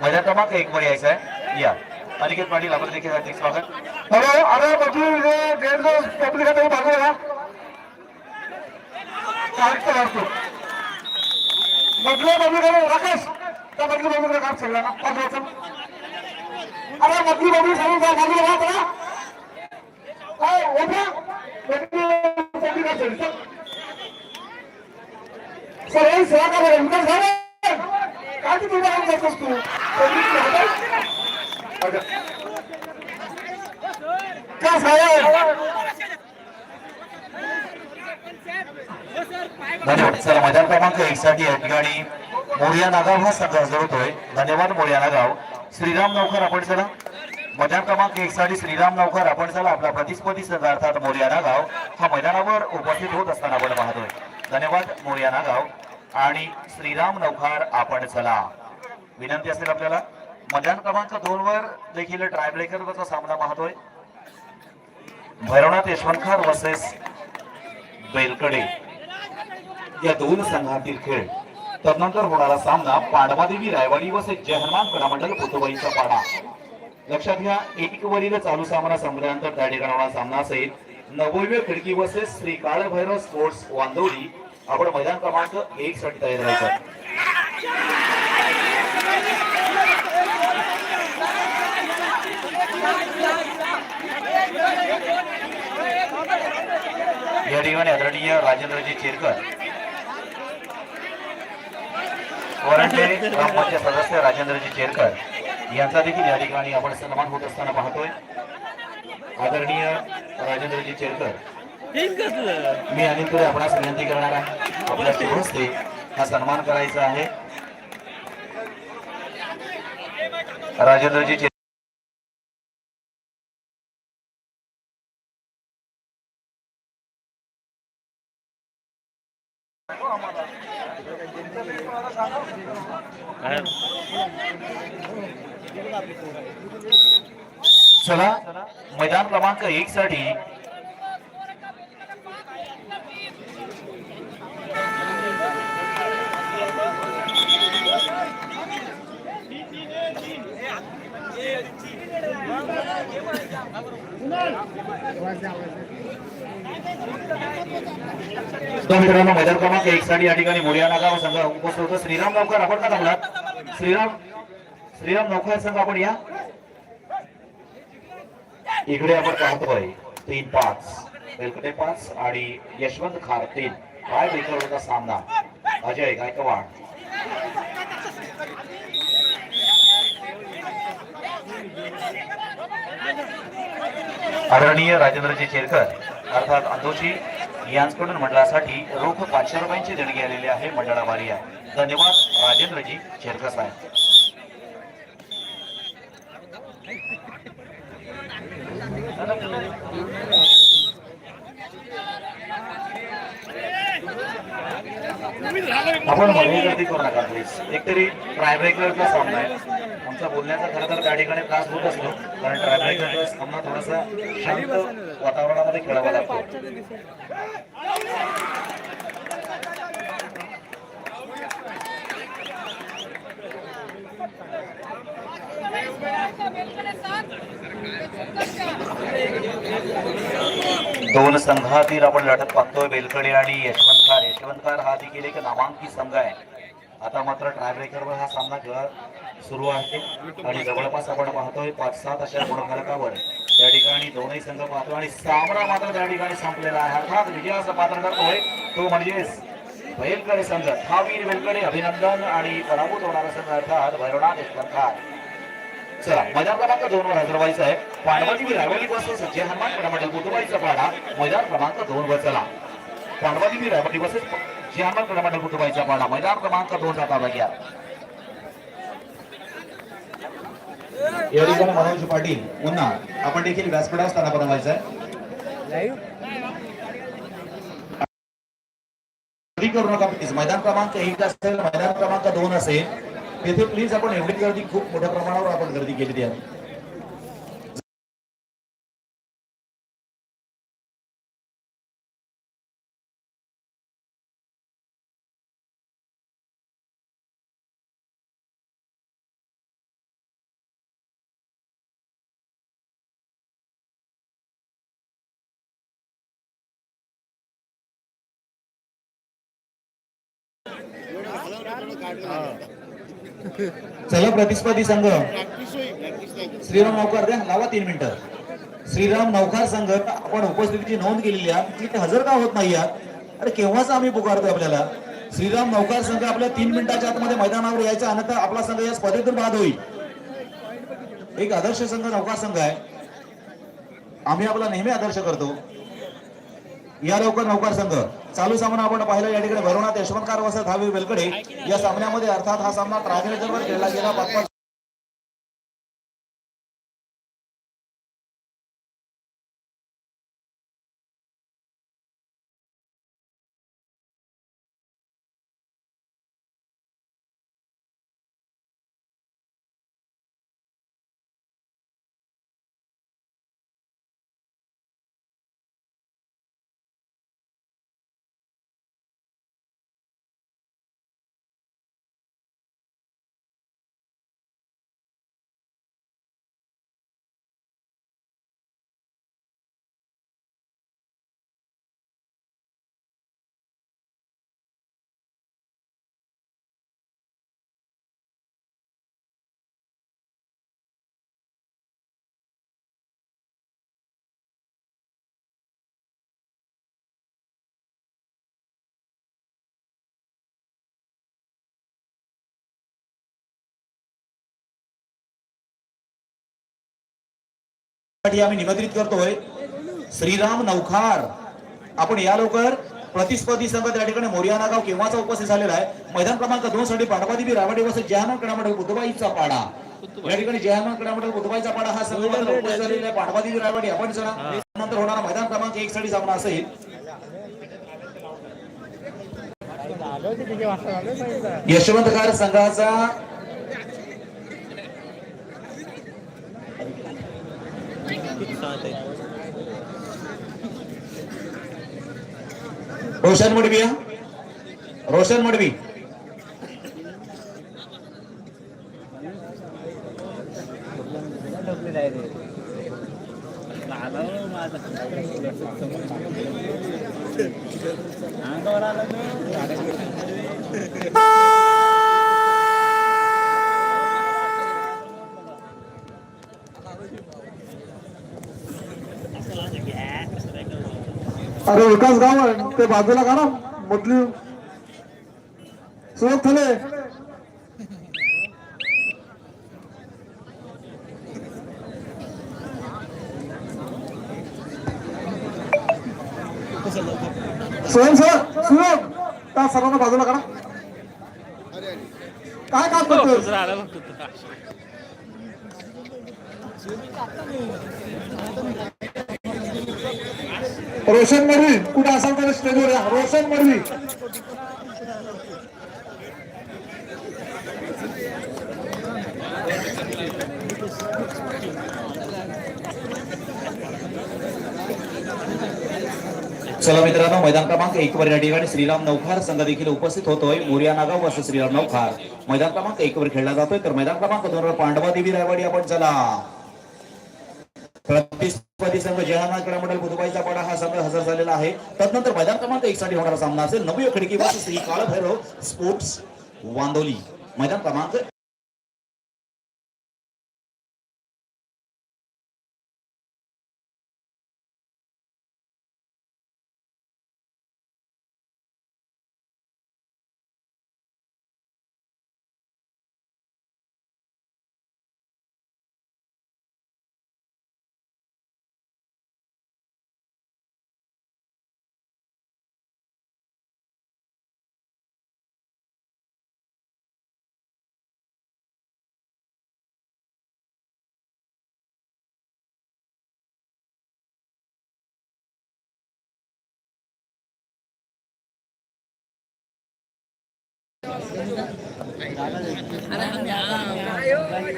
मैदान क्रमांक एक वर यायचं आहे. या. अनिकेत पाटील आपण देखील हार्दिक स्वागत. हॅलो अरे बदलू गेट पब्लिक आता बाजूला काढतो काढतो. बदलू बदलू राकेश. त्या बदलू बाबू काढ सगळ्या ना? पाठवायचं अरे मधली बाबू सांगून जा बाजूला राहा जरा. काय ओढा बदलू सर हे सेवा का बरं उद्या झालं? करतोस तू का साहेब धन्यवाद. सर माझ्या क्रमांक एक साठी या ठिकाणी मोर्या नागाव हा सध्या हजर होतोय धन्यवाद मोर्या नागाव. श्रीराम नौकर आपण चला. मैदान क्रमांक एक साठी श्रीराम नौकर आपण चला. आपला प्रतिस्पर्धी अर्थात मोर्या नागाव. हा मैदानावर उपस्थित होत असताना आपण पाहतोय. धन्यवाद मोर्या नागाव. आणि श्रीराम नौकार आपण चला. विनंती असेल आपल्याला. मैदान क्रमांक दोन वर देखील ट्राय ब्रेकरचा सामना पाहतोय. भैरवनाथ यशवंतखार वर्सेस बेलकडे. या दोन संघातील खेळ तदनंतर होणारा सामना पाडवादेवी रायवाडी व जय हनुमान कलामंडल पुतुबाईचा पाडा. लक्षात घ्या एक वरील चालू सामना संपल्यानंतर त्या ठिकाणी होणारा सामना असेल. नवव्य खिडकी वर्सेस श्री काळभैरव स्पोर्ट्स वांदवडी आपण मैदान क्रमांक एक साठी तयार राहायचं. या ठिकाणी आदरणीय राजेंद्रजी चेरकर वरंटे ग्रामपंचायत सदस्य राजेंद्रजी चेरकर यांचा देखील या ठिकाणी आपण सन्मान होत असताना पाहतोय. आदरणीय राजेंद्रजी चेरकर मी अनिल तुरे आपणास विनंती करणार आहे. आपल्या शुभ हस्ते हा सन्मान करायचा आहे. राजेंद्रजी चला मैदान क्रमांक एक साठी मित्रांनो मैदान क्रमांक एक साठी या ठिकाणी मोरिया नागा संघ उपस्थित होतो. श्रीराम नौकर आपण का थांबलात श्रीराम श्रीराम नौकर संघ आपण या. इकडे आपण पाहतोय तीन पाच. वेलकटे पाच आणि यशवंत खार तीन. काय बेकरचा सामना? अजय गायकवाड. आदरणीय राजेंद्रजी चेरकर अर्थात अंदोशी यांच्याकडून मंडळासाठी रोख पाचशे रुपयांची देणगी आलेली आहे मंडळावारी आहे. धन्यवाद राजेंद्रजी चेरकर साहेब. आपण मध्ये गर्दी करू नका प्लीज एकतरी ट्रायब्रेकरचा सामना आहे. आमचा बोलण्याचा खरं तर त्या ठिकाणी त्रास होत असतो कारण ट्रायब्रेकरचा सामना थोडासा शांत वातावरणामध्ये खेळावा लागतो. दोन संघातील आपण लढत पाहतोय बेलकडे आणि यशवंतकार यशवंतकार हा देखील एक नामांकित संघ आहे. आता मात्र ट्रायब्रेकरवर हा सामना खेळ सुरू आहे. आणि जवळपास आपण पाहतोय पाच सात अशा गुणफलकावर त्या ठिकाणी दोनही संघ पाहतो आणि सामना मात्र त्या ठिकाणी संपलेला आहे. अर्थात विजयाचा पात्र करतोय तो म्हणजेच बैलकडे संघ. हा वीर अभिनंदन आणि पराभूत होणारा संघ अर्थात भैरवनाथ यशवंतकार चला मैदान क्रमांक दोन वर हजर व्हायचं आहे पांडवादेवी रायवली बसेस जय हनुमान क्रमांक कुटुंबाईचा पाडा मैदान क्रमांक दोन वर चला. पांडवादेवी रायवली बसेस जे हनुमान क्रमांक कुटुंबाईचा पाडा मैदान क्रमांक दोन जाता बघ्या या ठिकाणी मनोज पाटील पुन्हा आपण देखील व्यासपीठावर स्थाना बनवायचं आहे करू नका प्लीज मैदान क्रमांक एक असेल मैदान क्रमांक दोन असेल येथे प्लीज आपण एवढी गर्दी खूप मोठ्या प्रमाणावर आपण गर्दी केलेली आहे Ah. चला प्रतिस्पर्धी संघ. श्रीराम नौकार द्या लावा तीन मिनिटं. श्रीराम नौकार संघ आपण उपस्थितीची नोंद केलेली आहे. ती हजर का होत नाही आहात अरे केव्हाच आम्ही पुकारतोय आपल्याला? श्रीराम नौकार संघ आपल्या तीन मिनिटाच्या आतमध्ये मैदानावर यायचा अन्यथा आपला संघ या स्पर्धेतून बाद होईल. एक आदर्श संघ नौकार संघ आहे. आम्ही आपला नेहमी आदर्श करतो. या लवकर नौकार संघ. चालू सामना आपण पाहिला या ठिकाणी भरवण्यात यशवंतकार वसत धावे वेलकडे या सामन्यामध्ये अर्थात हा सामना ट्रायग्रेजरवर खेळला गेला. साठी आम्ही निमंत्रित करतोय. श्रीराम नौखार. आपण या लवकर प्रतिस्पर्धी संघ त्या ठिकाणी मोरिया नागाव केव्हाचा उपस्थित झालेला आहे? मैदान क्रमांक दोन साठी पाडवादेवी रावडे वसत जहाना क्रमांक बुधबाईचा पाडा. या ठिकाणी जहाना क्रमांक बुधबाईचा पाडा हा संघ उपस्थित झालेला आहे. रावडे आपण चला. नंतर होणारा मैदान क्रमांक एक साठी सामना असेल. यशवंतकार संघाचा रोशन मुडवी रोशन मुडवी. अंगावर आला अरे विकास गाव आहे. ते बाजूला का ना मधली सुरत थले. स्वयं सर सुरत त्या सर्वांना बाजूला करा काय काम करतोय? रोशन मडवी कुठं असाल तर स्टेजवर या. रोशन मडवी चला मित्रांनो मैदान क्रमांक एक वर या ठिकाणी श्रीराम नौखार संघ देखील उपस्थित होतोय. मोर्या नागाव असं श्रीराम नौखार. मैदान क्रमांक एक वर खेळला जातोय. तर मैदान क्रमांक दोन वर पांडवा देवी रायवाडी आपण चला. प्रतिस्पर्धी संघ जहाना क्रमांक बुधबाईचा पाडा हा संघ हजर झालेला आहे. तदनंतर मैदान क्रमांक एक साठी होणारा सामना असेल. नवी खडकी श्री काळभैरव स्पोर्ट्स वांदोली. मैदान क्रमांक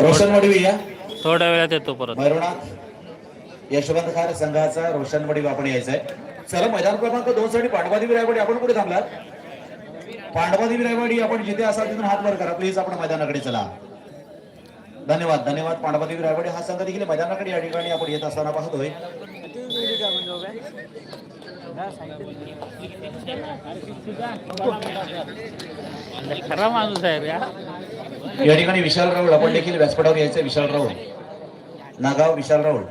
रोशन मडवी या थोड्या वेळात येतो परत. यशवंत खार संघाचा रोशन मडवी आपण यायचा आहे चला मैदान क्रमांक दोन साठी पांडवादेवी रायवाडी आपण कुठे थांबलात? पांडवादेवी रायवाडी आपण जिथे असाल तिथून हात वर करा. प्लीज आपण मैदानाकडे चला. धन्यवाद धन्यवाद. पांडवादेवी रायवाडी हा संघ देखील मैदानाकडे या ठिकाणी आपण येत असताना पाहतोय. खरा माणूस आहे या ठिकाणी विशाल राऊळ आपण देखील व्यासपीठावर यायचं विशाल राऊळ नागाव विशाल राऊळ